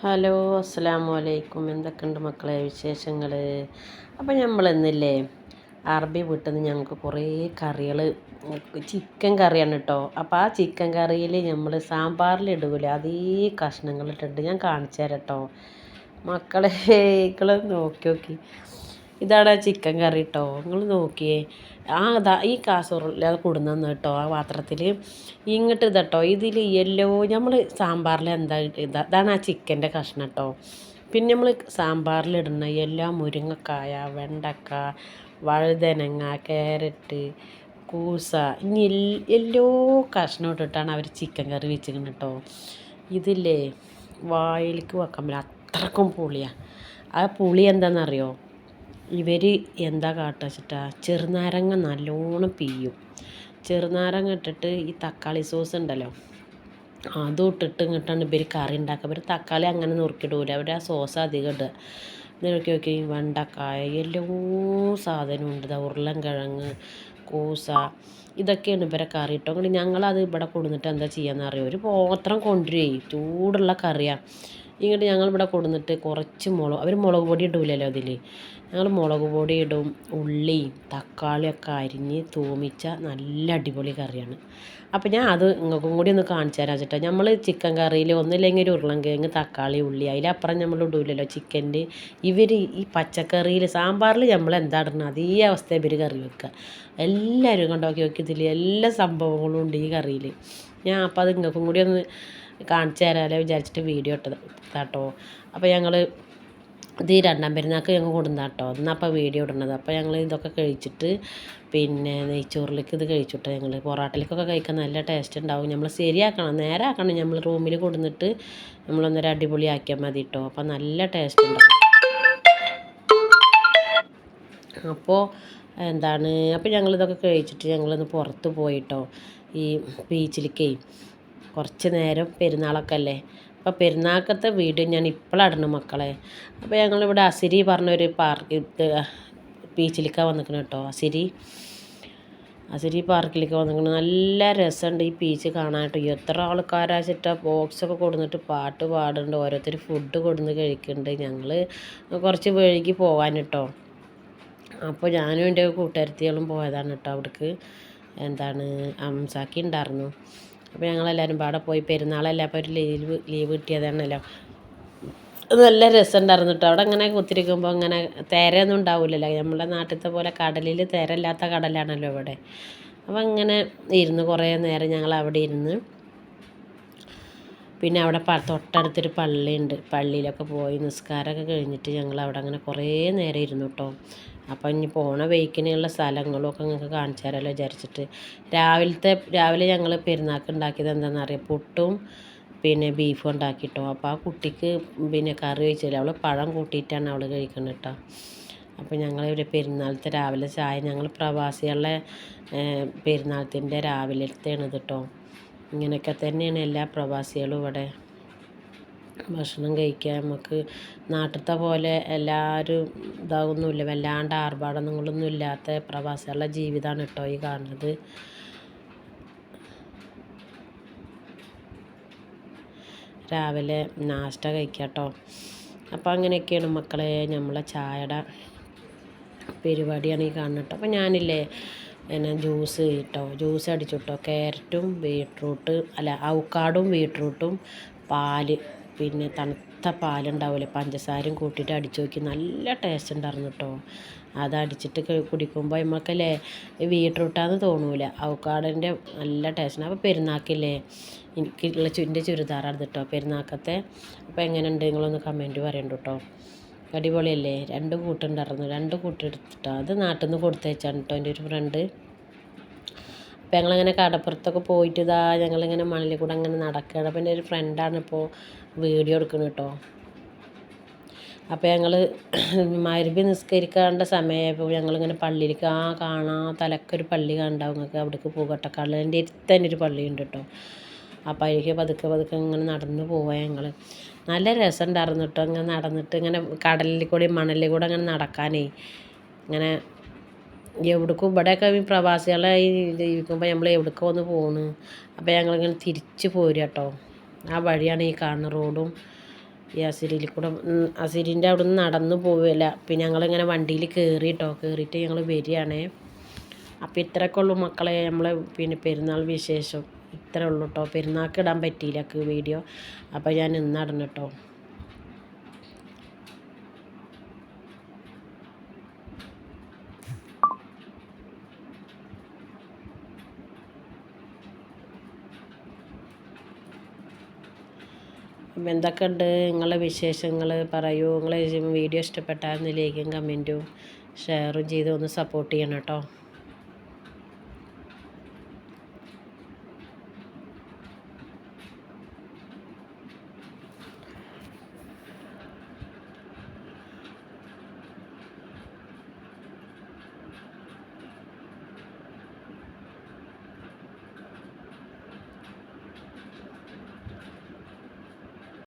Hello അസ്സലാമു അലൈക്കും എന്തൊക്കെയുണ്ട് മക്കളെ വിശേഷങ്ങൾ അപ്പോൾ നമ്മൾ ഇന്നില്ലേ അറബി വീട്ടിൽ നിന്ന് ഞങ്ങൾക്ക് കുറേ കറികൾ ചിക്കൻ കറിയാണ് കേട്ടോ അപ്പോൾ ആ ചിക്കൻ കറിയിൽ നമ്മൾ സാമ്പാറിൽ ഇടൂല. അതേ കഷ്ണങ്ങളിട്ടിട്ട് ഞാൻ കാണിച്ചു തരാം കേട്ടോ മക്കളെ നോക്കി നോക്കി. ഇതാണ് ചിക്കൻ കറി കേട്ടോ നിങ്ങൾ നോക്കിയേ. ആ അതാ ഈ കാസറോളിൽ അത് കൊടുന്നു കേട്ടോ ആ പാത്രത്തിൽ ഇങ്ങോട്ട് ഇതട്ടോ ഇതിൽ യെല്ലോ നമ്മൾ സാമ്പാറിൽ എന്താ ഇതാ ഇതാണ് ആ ചിക്കന്റെ കഷ്ണം കേട്ടോ പിന്നെ നമ്മൾ സാമ്പാറിലിടുന്ന എല്ലാ മുരിങ്ങക്കായ വെണ്ടക്ക വഴുതനങ്ങ ക്യാരറ്റ് കൂസ ഇനി എല്ലോ കഷ്ണം ഇട്ടിട്ടാണ് അവർ ചിക്കൻ കറി വെച്ചിരിക്കുന്നത് കേട്ടോ ഇതില്ലേ വായിലേക്ക് വെക്കാൻ പറ്റില്ല. അത്രക്കും പുളിയാണ് ആ പുളി എന്താണെന്നറിയോ ഇവർ എന്താ കാട്ടുക വെച്ചിട്ടാ ചെറുനാരങ്ങ നല്ലോണം പിയ്യും ചെറുനാരങ്ങ ഇട്ടിട്ട് ഈ തക്കാളി സോസ് ഉണ്ടല്ലോ അതും ഇട്ടിട്ട് ഇങ്ങോട്ടാണ് ഇവർ കറി ഉണ്ടാക്കുക. ഇവർ തക്കാളി അങ്ങനെ നുറുക്കിയിടൂല അവർ ആ സോസ് അധികം ഇടുക. നോക്കി നോക്കി വെണ്ടക്കായ എല്ലാ സാധനവും ഉണ്ട്. ഉരുളൻ കിഴങ്ങ് കൂസ ഇതൊക്കെയാണ് ഇവരെ കറി. ഇട്ടോ അതുകൊണ്ട് ഞങ്ങളത് ഇവിടെ കൊടുന്നിട്ട് എന്താ ചെയ്യാന്ന് അറിയോ? ഒരു പോത്രം കൊണ്ടുവരുവേ. ചൂടുള്ള കറിയാണ് ഇങ്ങോട്ട് ഞങ്ങളിവിടെ കൊടുന്നിട്ട് കുറച്ച് മുളക് അവർ മുളക് പൊടി ഇടൂലല്ലോ അതിൽ ഞങ്ങൾ മുളക് പൊടി ഇടും ഉള്ളിയും തക്കാളിയൊക്കെ അരിഞ്ഞ് തൂമിച്ച നല്ല അടിപൊളി കറിയാണ്. അപ്പോൾ ഞാൻ അത് നിങ്ങൾക്കും കൂടി ഒന്ന് കാണിച്ചു തരാം ചേട്ടാ. നമ്മൾ ചിക്കൻ കറിയിൽ ഒന്നില്ലെങ്കിൽ ഒരു ഉരുളൻകിഴങ്ങ് തക്കാളി ഉള്ളി അതിലപ്പുറം നമ്മൾ ഇടൂലല്ലോ ചിക്കന്റെ ഇവർ ഈ പച്ചക്കറിയിൽ സാമ്പാറിൽ നമ്മൾ എന്താ ഇടുന്നത് അതേ അവസ്ഥ ഇവർ കറി വെക്കുക എല്ലാവരും കണ്ടോക്കി നോക്കി എല്ലാ സംഭവങ്ങളും ഉണ്ട് ഈ കറിയിൽ ഞാൻ അപ്പോൾ അത് നിങ്ങൾക്കും കൂടി ഒന്ന് കാണിച്ചു തരാമല്ലോ വിചാരിച്ചിട്ട് വീഡിയോ ഇട്ടത്. കേട്ടോ അപ്പോൾ ഞങ്ങൾ ഇത് രണ്ടാം പെരുന്നാൾക്ക് ഞങ്ങൾ കൊടുന്നാട്ടോ അപ്പോൾ വീഡിയോ ഇടുന്നത്. അപ്പോൾ ഞങ്ങൾ ഇതൊക്കെ കഴിച്ചിട്ട് പിന്നെ നെയ്ച്ചോറിലേക്ക് ഇത് കഴിച്ചിട്ട് ഞങ്ങൾ പൊറാട്ടയിലേക്കൊക്കെ കഴിക്കാൻ നല്ല ടേസ്റ്റ് ഉണ്ടാവും. നമ്മൾ ശരിയാക്കണം. നേരെ ആക്കണം നമ്മൾ റൂമിൽ കൊടുന്നിട്ട് അടിപൊളി അടിപൊളിയാക്കിയാൽ മതി കേട്ടോ അപ്പോൾ നല്ല ടേസ്റ്റ് ഉണ്ടാവും. അപ്പോൾ എന്താണ്? അപ്പോൾ ഞങ്ങളിതൊക്കെ കഴിച്ചിട്ട് ഞങ്ങളൊന്ന് പുറത്ത് പോയിട്ടോ ഈ ബീച്ചിലേക്കേ കുറച്ച് നേരം പെരുന്നാളൊക്കെ അല്ലേ അപ്പോൾ പെരുന്നാൾക്കത്തെ വീഡിയോ ഞാൻ ഇപ്പോഴാണ് മക്കളെ. അപ്പോൾ ഞങ്ങളിവിടെ അസിരി പറഞ്ഞൊരു പാർക്ക് ബീച്ചിലേക്കാണ് വന്നിരിക്കുന്നത് കേട്ടോ അസിരി. അസിരി പാർക്കിലേക്ക് വന്നിരിക്കണം നല്ല രസമുണ്ട് ഈ ബീച്ച് കാണാനായിട്ട്. എത്ര ആൾക്കാരാച്ചിട്ടാ ബോക്സൊക്കെ കൊടുന്നിട്ട് പാട്ട് പാടുന്നുണ്ട്. ഓരോരുത്തർ ഫുഡ് കൊടുന്ന് കഴിക്കുന്നുണ്ട്. ഞങ്ങൾ കുറച്ച് വഴുകി പോകാൻ കേട്ടോ അപ്പോൾ ഞാനും എന്റെ കൂട്ടുകാരത്തികളും പോയതാണ് കേട്ടോ അവിടേക്ക്. എന്താണ് അംസാക്കി ഉണ്ടായിരുന്നു. അപ്പോൾ ഞങ്ങളെല്ലാവരും പാടെ പോയി പെരുന്നാളല്ല അപ്പോൾ ഒരു ലീവ് ലീവ് കിട്ടിയതാണല്ലോ. നല്ല രസമുണ്ടായിരുന്നു കേട്ടോ. അവിടെ അങ്ങനെ കുത്തിരിക്കുമ്പോൾ അങ്ങനെ തേരയൊന്നും ഉണ്ടാവില്ലല്ലോ. നമ്മുടെ നാട്ടിലത്തെ പോലെ കടലിൽ തേരല്ലാത്ത കടലാണല്ലോ ഇവിടെ. അപ്പോൾ അങ്ങനെ ഇരുന്ന് കുറേ നേരം ഞങ്ങൾ അവിടെ ഇരുന്ന് പിന്നെ അവിടെ തൊട്ടടുത്തൊരു പള്ളിയുണ്ട്. പള്ളിയിലൊക്കെ പോയി നിസ്കാരമൊക്കെ കഴിഞ്ഞിട്ട് ഞങ്ങൾ അവിടെ അങ്ങനെ കുറേ നേരം ഇരുന്നു കേട്ടോ. അപ്പോൾ ഇനി പോണ വെയ്ക്കിനുള്ള സ്ഥലങ്ങളൊക്കെ നിങ്ങൾക്ക് കാണിച്ചു തരാമല്ലോ വിചാരിച്ചിട്ട്. രാവിലത്തെ രാവിലെ ഞങ്ങൾ പെരുന്നാൾക്ക് ഉണ്ടാക്കിയത് എന്താണെന്ന് അറിയാം. പുട്ടും പിന്നെ ബീഫും ഉണ്ടാക്കിയിട്ടോ. അപ്പോൾ ആ കുട്ടിക്ക് പിന്നെ കറി വെച്ചില്ല. അവൾ പഴം കൂട്ടിയിട്ടാണ് അവൾ കഴിക്കുന്നത് കേട്ടോ. അപ്പോൾ ഞങ്ങൾ ഇവിടെ പെരുന്നാളത്തെ രാവിലെ ചായ ഞങ്ങൾ പ്രവാസികളുടെ പെരുന്നാളത്തിന്റെ രാവിലത്തെയാണ് ഇത് കേട്ടോ. ഇങ്ങനെയൊക്കെ തന്നെയാണ് എല്ലാ പ്രവാസികളും ഇവിടെ. ഭക്ഷണം കഴിക്കാൻ നമുക്ക് നാട്ടിലത്തെ പോലെ എല്ലാവരും ഇതാകുന്നുമില്ല വല്ലാണ്ട് ആർഭാടങ്ങളൊന്നും ഇല്ലാത്ത പ്രവാസികളുടെ ജീവിതമാണ് കേട്ടോ ഈ കാണുന്നത്. രാവിലെ നാഷ്ട കഴിക്കാം കേട്ടോ. അപ്പോൾ അങ്ങനെയൊക്കെയാണ് മക്കളെ നമ്മളെ ചായയുടെ പരിപാടിയാണ് ഈ കാണുന്നത് കേട്ടോ. അപ്പോൾ ഞാനില്ലേ പിന്നെ ജ്യൂസ് കേട്ടോ ജ്യൂസ് അടിച്ചു കേട്ടോ. ക്യാരറ്റും ബീട്രൂട്ട് അല്ല ഔക്കാടും ബീട്രൂട്ടും പാൽ പിന്നെ തണുത്ത പാലുണ്ടാവില്ലേ പഞ്ചസാരയും കൂട്ടിയിട്ട് അടിച്ചു നോക്കി. നല്ല ടേസ്റ്റ് ഉണ്ടായിരുന്നു കേട്ടോ അത് അടിച്ചിട്ട് കുടിക്കുമ്പോൾ നമുക്കല്ലേ ബീട്രൂട്ടാന്ന് തോന്നൂല. അവക്കാടിന്റെ നല്ല ടേസ്റ്റ് അപ്പോൾ പെരുന്നാക്കില്ലേ എനിക്കുള്ള എന്റെ ചുരിദാറാണ് കേട്ടോ പെരുന്നാക്കത്തെ അപ്പോൾ എങ്ങനെയുണ്ട് നിങ്ങളൊന്ന് കമന്റ് പറയണ്ട കേട്ടോ അടിപൊളിയല്ലേ? രണ്ട് കൂട്ടുണ്ടായിരുന്നു രണ്ട് കൂട്ടെടുത്തിട്ടോ അത് നാട്ടിൽ നിന്ന് കൊടുത്തയച്ചാണ് കേട്ടോ എന്റെ ഒരു ഫ്രണ്ട് അപ്പോൾ ഞങ്ങളങ്ങനെ കടപ്പുറത്തൊക്കെ പോയിട്ട് ഇതാ ഞങ്ങളിങ്ങനെ മണലിൽ കൂടെ അങ്ങനെ നടക്കുകയാണ് അപ്പം എന്റെ ഒരു ഫ്രണ്ടാണ് ഇപ്പോൾ വീഡിയോ എടുക്കണം കേട്ടോ അപ്പോൾ ഞങ്ങൾ മരുഭി നിസ്കരിക്കേണ്ട സമയമായപ്പോൾ ഞങ്ങളിങ്ങനെ പള്ളിയിലേക്ക് ആ കാണാൻ തലക്കൊരു പള്ളി കണ്ടാവും. നിങ്ങൾക്ക് അവിടേക്ക് പോകട്ടെ കള്ളന്റെ അടുത്ത് ഒരു പള്ളിയുണ്ട് കേട്ടോ അപ്പോൾ അതിലേക്ക് പതുക്കെ പതുക്കെ ഇങ്ങനെ നടന്ന് പോവാ ഞങ്ങൾ നല്ല രസം ഉണ്ടായിരുന്നു കേട്ടോ ഇങ്ങനെ നടന്നിട്ട് ഇങ്ങനെ കടലിൽ കൂടി മണലിൽ കൂടെ അങ്ങനെ നടക്കാനേ. ഇങ്ങനെ എവിടേക്കും ഇവിടെയൊക്കെ പ്രവാസികളായി ജീവിക്കുമ്പോൾ നമ്മൾ എവിടേക്കോ ഒന്ന് പോകുന്നു അപ്പോൾ ഞങ്ങളിങ്ങനെ തിരിച്ച് പോരുക കേട്ടോ ആ വഴിയാണ് ഈ കാണുന്ന റോഡും ഈ അസിരിയിൽ കൂടെ. അസിരിന്റെ അവിടെ നിന്ന് നടന്നു പോവില്ല പിന്നെ ഞങ്ങളിങ്ങനെ വണ്ടിയിൽ കയറി കേട്ടോ കയറിയിട്ട് ഞങ്ങൾ വരികയാണേ. അപ്പോൾ ഇത്രയൊക്കെ ഉള്ളൂ മക്കളെ നമ്മളെ പിന്നെ പെരുന്നാൾ വിശേഷം. ഇത്രയേ ഉള്ളൂ കേട്ടോ പെരുന്നാൾക്ക് ഇടാൻ പറ്റിയില്ല വീഡിയോ. അപ്പോൾ ഞാൻ ഇന്നിടണം കേട്ടോ അപ്പം എന്തൊക്കെയുണ്ട് നിങ്ങളെ വിശേഷങ്ങൾ? പറയൂ. നിങ്ങളെ വീഡിയോ ഇഷ്ടപ്പെട്ടായിരുന്നു ലൈക്കും കമന്റും ഷെയറും ചെയ്ത് ഒന്ന് സപ്പോർട്ട് ചെയ്യണം കേട്ടോ.